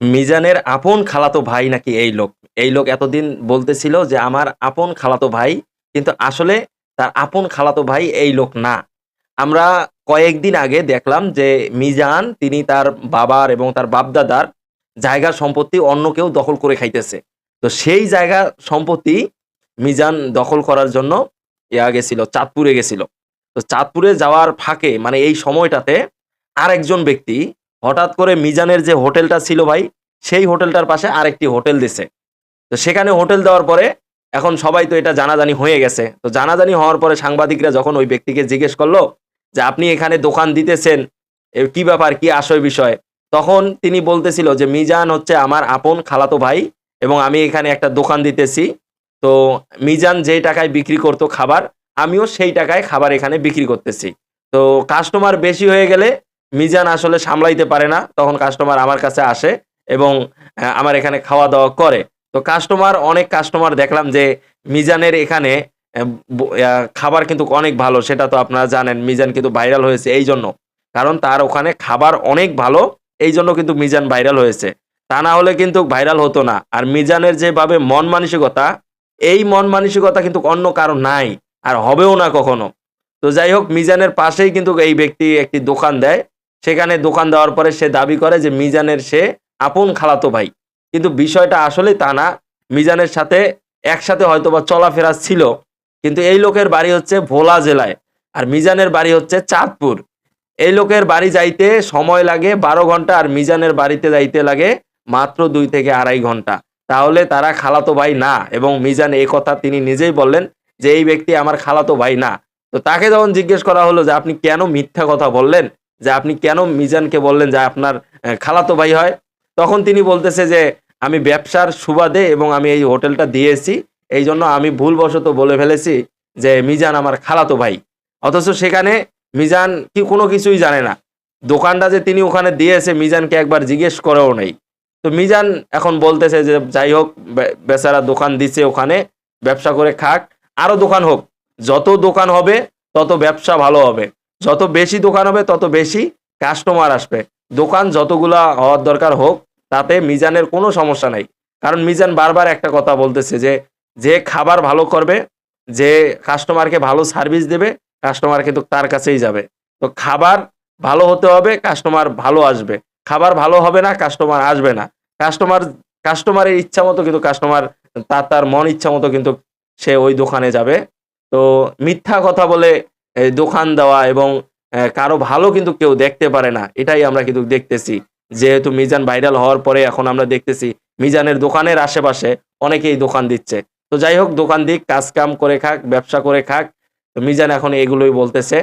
মিজানের আপন খালাতো ভাই নাকি এই লোক। এই লোক এতদিন বলতেছিল যে আমার আপন খালাতো ভাই। কিন্তু আসলে তার আপন খালাতো ভাই এই লোক না। আমরা কয়েকদিন আগে দেখলাম যে মিজান তিনি তার বাবার এবং তার বাপ-দাদার জায়গা সম্পত্তি অন্য কেউ দখল করে খাইতেছে। তো সেই জায়গা সম্পত্তি মিজান দখল করার জন্য ইয়া গেছিল, চাঁদপুরে গেছিল। তো চাঁদপুরে যাওয়ার ফাঁকে মানে এই সময়টাতে আরেকজন ব্যক্তি হঠাৎ করে মিজানের যে হোটেলটা ছিল ভাই, সেই হোটেলটার পাশে আরেকটি হোটেল দিছে। তো সেখানে হোটেল দেওয়ার পরে এখন সবাই তো এটা জানাজানি হয়ে গেছে। তো জানাজানি হওয়ার পরে সাংবাদিকরা যখন ওই ব্যক্তিকে জিজ্ঞেস করল যে, "আপনি এখানে দোকান দিতেছেন, কি ব্যাপার? কি আশয় বিষয়?" তখন তিনি বলতেছিল যে, "মিজান হচ্ছে আমার আপন খালাতো ভাই এবং আমি এখানে একটা দোকান দিতেছি। তো মিজান যেই টাকায় বিক্রি করতো খাবার, আমিও সেই টাকায় খাবার এখানে বিক্রি করতেছি। তো কাস্টমার বেশি হয়ে গেলে মিজান আসলে সামলাইতে পারে না। তখন কাস্টমার আমার কাছে আসে এবং আমার এখানে খাওয়া-দাওয়া করে। তো কাস্টমার অনেক কাস্টমার দেখলাম যে মিজানের এখানে খাবার কিন্তু অনেক ভালো। সেটা তো আপনারা জানেন। মিজান কিন্তু ভাইরাল হয়েছে এই জন্য কারণ তার ওখানে খাবার অনেক ভালো। এই জন্য কিন্তু মিজান ভাইরাল হয়েছে। তা না হলে কিন্তু ভাইরাল হতো না। আর মিজানের যেভাবে মন মানসিকতা, এই মন মানসিকতা কিন্তু অন্য কারও নাই। আর হবেও না কখনো। তো যাই হোক মিজানের পাশেই কিন্তু এই ব্যক্তি একটি দোকান দেয়। সেখানে দোকান দেওয়ার পরে সে দাবি করে যে মিজানের সে আপন খালাতো ভাই। কিন্তু বিষয়টা আসলে তা না। মিজানের সাথে একসাথে হয়তোবা চলাফেরা ছিল। কিন্তু এই লোকের বাড়ি হচ্ছে ভোলা জেলায়। আর মিজানের বাড়ি হচ্ছে চাঁদপুর। এই লোকের বাড়ি যাইতে সময় লাগে ১২ ঘণ্টা আর মিজানের বাড়িতে যাইতে লাগে মাত্র দুই থেকে ২.৫ ঘণ্টা। তাহলে তারা খালাতো ভাই না এবং মিজান এই কথা তিনি নিজেই বললেন যে, "এই ব্যক্তি আমার খালাতো ভাই না।" তো তাকে যখন জিজ্ঞেস করা হলো যে, "আপনি কেন মিথ্যা কথা বললেন? যে আপনি কেন মিজানকে বললেন যে আপনার খালাতো ভাই হয়?" তখন তিনি বলতেছে যে, "আমি ব্যবসার সুবাদে এবং আমি এই হোটেলটা দিয়েছি। এই জন্য আমি ভুলবশত বলে ফেলেছি যে মিজান আমার খালাতো ভাই।" অথচ সেখানে মিজান কি কোনো কিছুই জানে না। দোকানটা যে তিনি ওখানে দিয়েছে মিজানকে একবার জিজ্ঞেস করেও নেই তো মিজান এখন বলতেছে যে, "যাই হোক বেচারা দোকান দিছে ওখানে, ব্যবসা করে খাক। আরও দোকান হোক। যত দোকান হবে তত ব্যবসা ভালো হবে। যত বেশি দোকান হবে তত বেশি কাস্টমার আসবে। দোকান যতগুলা হওয়ার দরকার হোক, তাতে মিজানের কোনো সমস্যা নাই।" কারণ মিজান বারবার একটা কথা বলতেছে যে, যে খাবার ভালো করবে, যে কাস্টমারকে ভালো সার্ভিস দেবে, কাস্টমার কিন্তু তার কাছেই যাবে। তো খাবার ভালো হতে হবে, কাস্টমার ভালো আসবে। খাবার ভালো হবে না, কাস্টমার আসবে না। কাস্টমার কাস্টমারের ইচ্ছা মতো কিন্তু কাস্টমার তার, তার মন ইচ্ছা মতো কিন্তু সে ওই দোকানে যাবে। তো মিথ্যা কথা বলে দোকান দেওয়া এবং কারও ভালো কিন্তু কেউ দেখতে পারে না। এটাই আমরা কিন্তু দেখতেছি। যেহেতু মিজান ভাইরাল হওয়ার পরে এখন আমরা দেখতেছি মিজানের দোকানের আশেপাশে অনেকেই দোকান দিচ্ছে। তো যাই হোক দোকান দিক, কাজ-কাম করে খাক, ব্যবসা করে খাক। মিজান এখন এগুলোই বলতেছে।